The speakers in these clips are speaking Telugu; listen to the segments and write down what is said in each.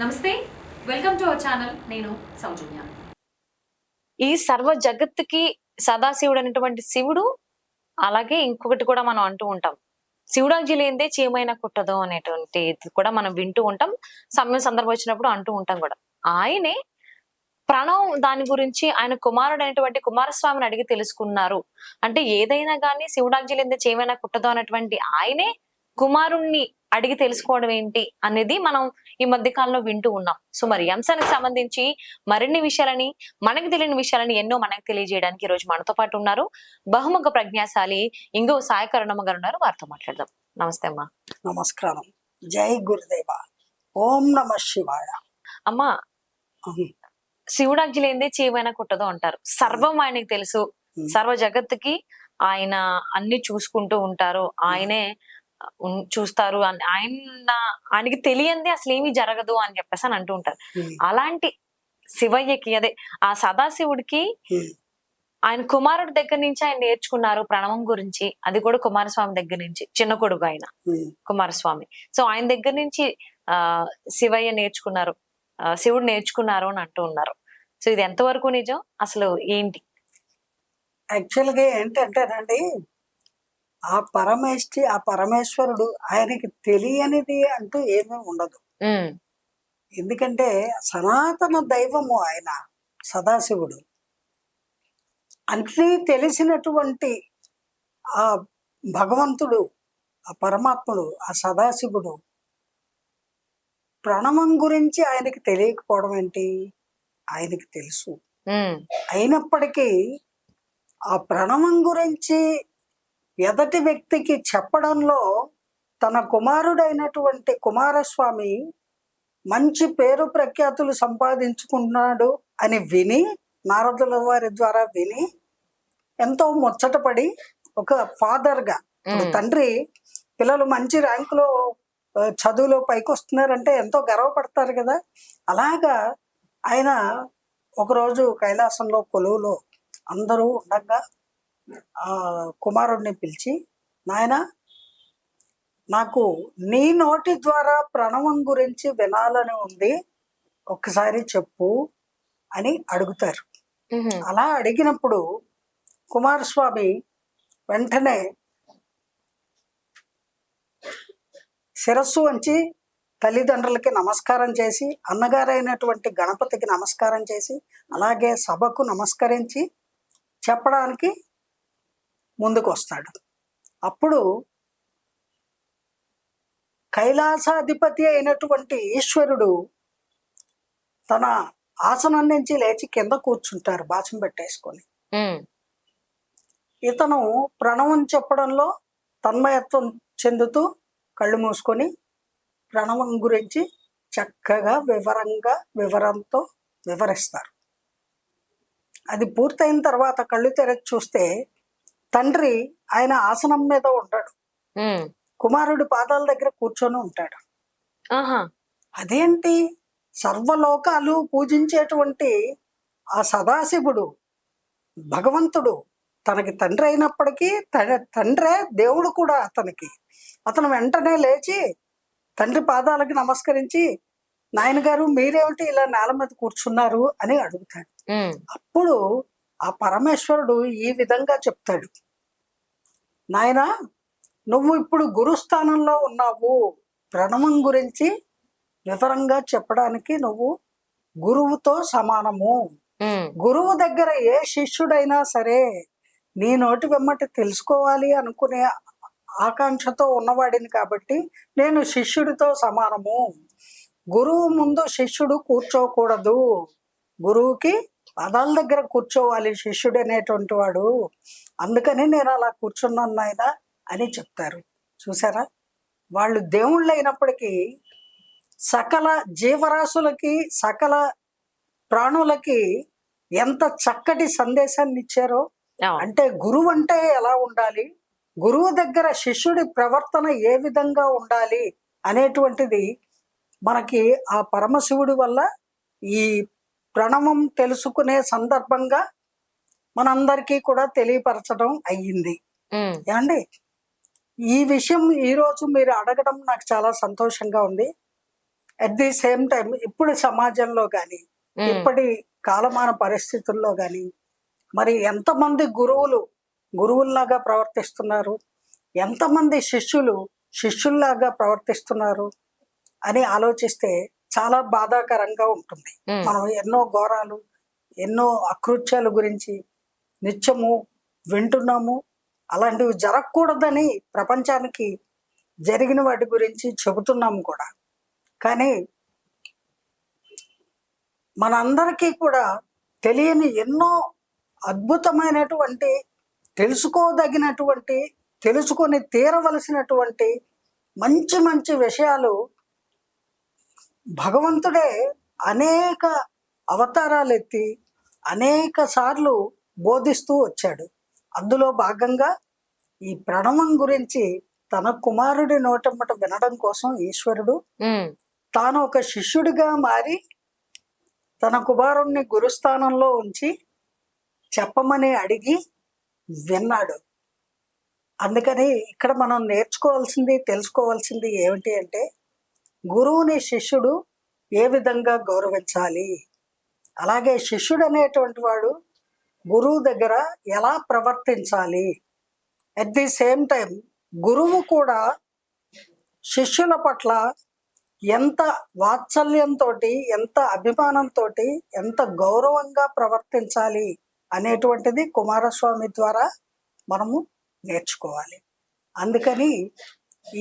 నమస్తే వెల్కమ్ టు అవర్ ఛానల్. నేను సౌజన్య. ఈ సర్వ జగత్తుకి సదాశివుడు అనేటువంటి శివుడు అలాగే ఇంకొకటి కూడా మనం అంటూ ఉంటాం. శివుడాజీ లేనిదే చీమైన కుట్టదు అనేటువంటి కూడా మనం వింటూ ఉంటాం. సమయం సందర్భం వచ్చినప్పుడు అంటూ ఉంటాం కూడా. ఆయనే ప్రణవ్ దాని గురించి ఆయన కుమారుడు అనేటువంటి కుమారస్వామిని అడిగి తెలుసుకున్నారు. అంటే ఏదైనా కానీ శివుడాజీ లేనిదే చీమైన కుట్టదు అనేటువంటి ఆయనే కుమారుణ్ణి అడిగి తెలుసుకోవడం ఏంటి అనేది మనం ఈ మధ్య కాలంలో వింటూ ఉన్నాం. సో మరి అంశానికి సంబంధించి మరిన్ని విషయాలని మనకి తెలియని విషయాలని ఎన్నో మనకి తెలియజేయడానికి ఈ రోజు మనతో పాటు ఉన్నారు. బహుముఖ ప్రజ్ఞాశాలి ఇంగో సాయి కరుణమ్మ గారు ఉన్నారు. వారితో మాట్లాడదాం. నమస్తే అమ్మా. నమస్కారం. జై గురుదేవ. ఓం నమ శివాయ. అమ్మా ఉహు, శివుడాజ్ఞ లేనిదే చీమైనా కుట్టదు అంటారు. సర్వం ఆయనకి తెలుసు. సర్వ జగత్తుకి ఆయన అన్ని చూసుకుంటూ ఉంటారు. ఆయనే చూస్తారు అన్- ఆయన ఆయనకి తెలియంది అసలు ఏమీ జరగదు అని చెప్పేసి అని అంటూ ఉంటారు. అలాంటి శివయ్యకి అదే ఆ సదాశివుడికి ఆయన కుమారుడి దగ్గర నుంచి ఆయన నేర్చుకున్నారు ప్రణవం గురించి. అది కూడా కుమారస్వామి దగ్గర నుంచి చిన్న కొడుకు ఆయన. కుమారస్వామి. సో ఆయన దగ్గర నుంచి ఆ శివయ్య నేర్చుకున్నారు శివుడు నేర్చుకున్నారు అని అంటూ ఉన్నారు. సో ఇది ఎంతవరకు నిజం? అసలు ఏంటి? యాక్చువల్గా ఏంటంటేనండి ఆ పరమేష్టి ఆ పరమేశ్వరుడు ఆయనకి తెలియనిది అంటూ ఏమీ ఉండదు. ఎందుకంటే సనాతన దైవము ఆయన సదాశివుడు. అన్నీ తెలిసినటువంటి ఆ భగవంతుడు ఆ పరమాత్ముడు ఆ సదాశివుడు ప్రణవం గురించి ఆయనకి తెలియకపోవడం ఏంటి? ఆయనకి తెలుసు. అయినప్పటికీ ఆ ప్రణవం గురించి ఎదటి వ్యక్తికి చెప్పడంలో తన కుమారుడైనటువంటి కుమారస్వామి మంచి పేరు ప్రఖ్యాతులు సంపాదించుకున్నాడు అని విని నారదుల వారి ద్వారా విని ఎంతో ముచ్చటపడి ఒక ఫాదర్గా తండ్రి పిల్లలు మంచి ర్యాంకులో చదువులో పైకి వస్తున్నారంటే ఎంతో గర్వపడతారు కదా. అలాగా ఆయన ఒకరోజు కైలాసంలో కొలువులో అందరూ ఉండగా కుమారుడిని పిలిచి నాయన నాకు నీ నోటి ద్వారా ప్రణవం గురించి వినాలని ఉంది. ఒక్కసారి చెప్పు అని అడుగుతారు. అలా అడిగినప్పుడు కుమారస్వామి వెంటనే శిరస్సు వంచి తల్లిదండ్రులకి నమస్కారం చేసి అన్నగారైనటువంటి గణపతికి నమస్కారం చేసి అలాగే సభకు నమస్కరించి చెప్పడానికి ముందుకు వస్తాడు అప్పుడు కైలాసాధిపతి అయినటువంటి ఈశ్వరుడు తన ఆసనం నుంచి లేచి కింద కూర్చుంటారు బాచం పెట్టేసుకొని. ఇతను ప్రణవం చెప్పడంలో తన్మయత్వం చెందుతూ కళ్ళు మూసుకొని ప్రణవం గురించి చక్కగా వివరంగా వివరంతో వివరిస్తారు. అది పూర్తయిన తర్వాత కళ్ళు తెరచి చూస్తే తండ్రి ఆయన ఆసనం మీద ఉంటాడు. కుమారుడి పాదాల దగ్గర కూర్చొని ఉంటాడు. అదేంటి? సర్వలోకాలు పూజించేటువంటి ఆ సదాశివుడు భగవంతుడు తనకి తండ్రి అయినప్పటికీ తన తండ్రే దేవుడు కూడా అతనికి. అతను వెంటనే లేచి తండ్రి పాదాలకి నమస్కరించి నాయన గారు మీరేమిటి ఇలా నేల మీద కూర్చున్నారు? అని అడుగుతాడు. అప్పుడు ఆ పరమేశ్వరుడు ఈ విధంగా చెప్తాడు. నాయన నువ్వు ఇప్పుడు గురుస్థానంలో ఉన్నావు. ప్రణవం గురించి వివరంగా చెప్పడానికి నువ్వు గురువుతో సమానము. గురువు దగ్గర ఏ శిష్యుడైనా సరే నీ నోటి వెమ్మటి తెలుసుకోవాలి అనుకునే ఆకాంక్షతో ఉన్నవాడిని కాబట్టి నేను శిష్యుడితో సమానము. గురువు ముందు శిష్యుడు కూర్చోకూడదు. గురువుకి పదాల దగ్గర కూర్చోవాలి శిష్యుడు అనేటువంటి వాడు. అందుకని నేను అలా కూర్చున్నాను నాయన అని చెప్తారు. చూసారా? వాళ్ళు దేవుళ్ళు అయినప్పటికీ సకల జీవరాశులకి సకల ప్రాణులకి ఎంత చక్కటి సందేశాన్ని ఇచ్చారో. అంటే గురువు అంటే ఎలా ఉండాలి? గురువు దగ్గర శిష్యుడి ప్రవర్తన ఏ విధంగా ఉండాలి అనేటువంటిది మనకి ఆ పరమశివుడి వల్ల ఈ ప్రణవం తెలుసుకునే సందర్భంగా మనందరికీ కూడా తెలియపరచడం అయ్యింది. ఏమండి? ఈ విషయం ఈ రోజు మీరు అడగడం నాకు చాలా సంతోషంగా ఉంది. అట్ ది సేమ్ టైం ఇప్పుడు సమాజంలో కానీ ఇప్పటి కాలమాన పరిస్థితుల్లో కానీ మరి ఎంతమంది గురువులు గురువుల్లాగా ప్రవర్తిస్తున్నారు? ఎంతమంది శిష్యులు శిష్యుల్లాగా ప్రవర్తిస్తున్నారు? అని ఆలోచిస్తే చాలా బాధాకరంగా ఉంటుంది. మనం ఎన్నో ఘోరాలు ఎన్నో అకృత్యాల గురించి నిత్యము వింటున్నాము. అలాంటివి జరగకూడదని ప్రపంచానికి జరిగిన వాటి గురించి చెబుతున్నాము కూడా. కానీ మనందరికీ కూడా తెలియని ఎన్నో అద్భుతమైనటువంటి తెలుసుకోదగినటువంటి తెలుసుకొని తీరవలసినటువంటి మంచి మంచి విషయాలు భగవంతుడే అనేక అవతారాలు ఎత్తి అనేక సార్లు బోధిస్తూ వచ్చాడు. అందులో భాగంగా ఈ ప్రణవం గురించి తన కుమారుడి నోటమ్మట వినడం కోసం ఈశ్వరుడు తాను ఒక శిష్యుడిగా మారి తన కుమారుణ్ణి గురుస్థానంలో ఉంచి చెప్పమని అడిగి విన్నాడు. అందుకని ఇక్కడ మనం నేర్చుకోవాల్సింది తెలుసుకోవాల్సింది ఏమిటి అంటే గురువుని శిష్యుడు ఏ విధంగా గౌరవించాలి? అలాగే శిష్యుడు అనేటువంటి వాడు గురువు దగ్గర ఎలా ప్రవర్తించాలి? అట్ ది సేమ్ టైం గురువు కూడా శిష్యుల పట్ల ఎంత వాత్సల్యంతో ఎంత అభిమానంతో ఎంత గౌరవంగా ప్రవర్తించాలి అనేటువంటిది కుమారస్వామి ద్వారా మనము నేర్చుకోవాలి. అందుకని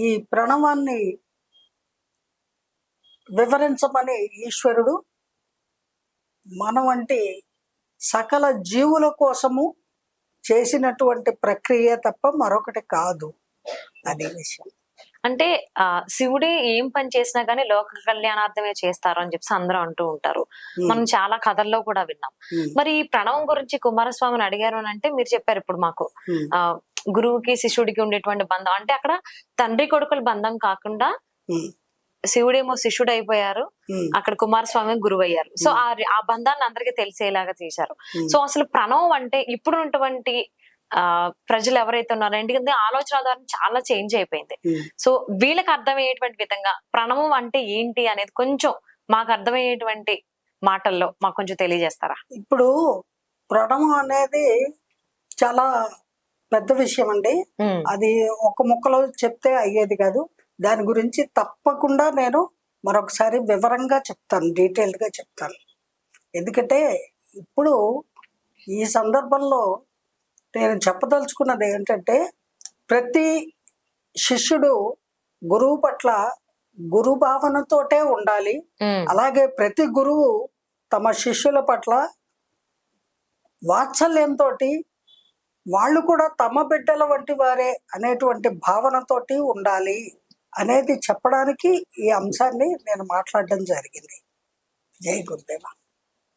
ఈ ప్రణవాన్ని వివరించమని ఈశ్వరుడు మన వంటి సకల జీవుల కోసము చేసినటువంటి ప్రక్రియ తప్ప మరొకటి కాదు అదే విషయం. అంటే ఆ శివుడే ఏం పని చేసినా గానీ లోక కళ్యాణార్థమే చేస్తారు అని చెప్పి అందరూ అంటూ ఉంటారు. మనం చాలా కథల్లో కూడా విన్నాం. మరి ఈ ప్రణవం గురించి కుమారస్వామిని అడిగారు అని అంటే మీరు చెప్పారు ఇప్పుడు మాకు. ఆ గురువుకి శిష్యుడికి ఉండేటువంటి బంధం. అంటే అక్కడ తండ్రి కొడుకుల బంధం కాకుండా శివుడేమో శిష్యుడు అయిపోయారు అక్కడ కుమారస్వామి గురువు అయ్యారు సో ఆ ఆ బంధాన్ని అందరికీ తెలిసేలాగా చేశారు. సో అసలు ప్రణవం అంటే ఇప్పుడు ఉన్నటువంటి ఆ ప్రజలు ఎవరైతే ఉన్నారో ఎందుకంటే ఆలోచన ద్వారా చాలా చేంజ్ అయిపోయింది. సో వీళ్ళకి అర్థమయ్యేటువంటి విధంగా ప్రణవం అంటే ఏంటి అనేది కొంచెం మాకు అర్థమయ్యేటువంటి మాటల్లో మాకు కొంచెం తెలియజేస్తారా? ఇప్పుడు ప్రణవం అనేది చాలా పెద్ద విషయం అండి అది ఒక ముక్కలో చెప్తే అయ్యేది కాదు. దాని గురించి తప్పకుండా నేను మరొకసారి వివరంగా చెప్తాను డీటెయిల్డ్గా చెప్తాను. ఎందుకంటే ఇప్పుడు ఈ సందర్భంలో నేను చెప్పదలుచుకున్నది ఏంటంటే ప్రతి శిష్యుడు గురువు పట్ల గురు భావనతోటే ఉండాలి అలాగే ప్రతి గురువు తమ శిష్యుల పట్ల వాత్సల్యంతో వాళ్ళు కూడా తమ బిడ్డల వంటి వారే అనేటువంటి భావనతోటి ఉండాలి. అనేది చెప్పడానికి ఈ అంశాన్ని నేను మాట్లాడడం జరిగింది. జై గురుదేవా.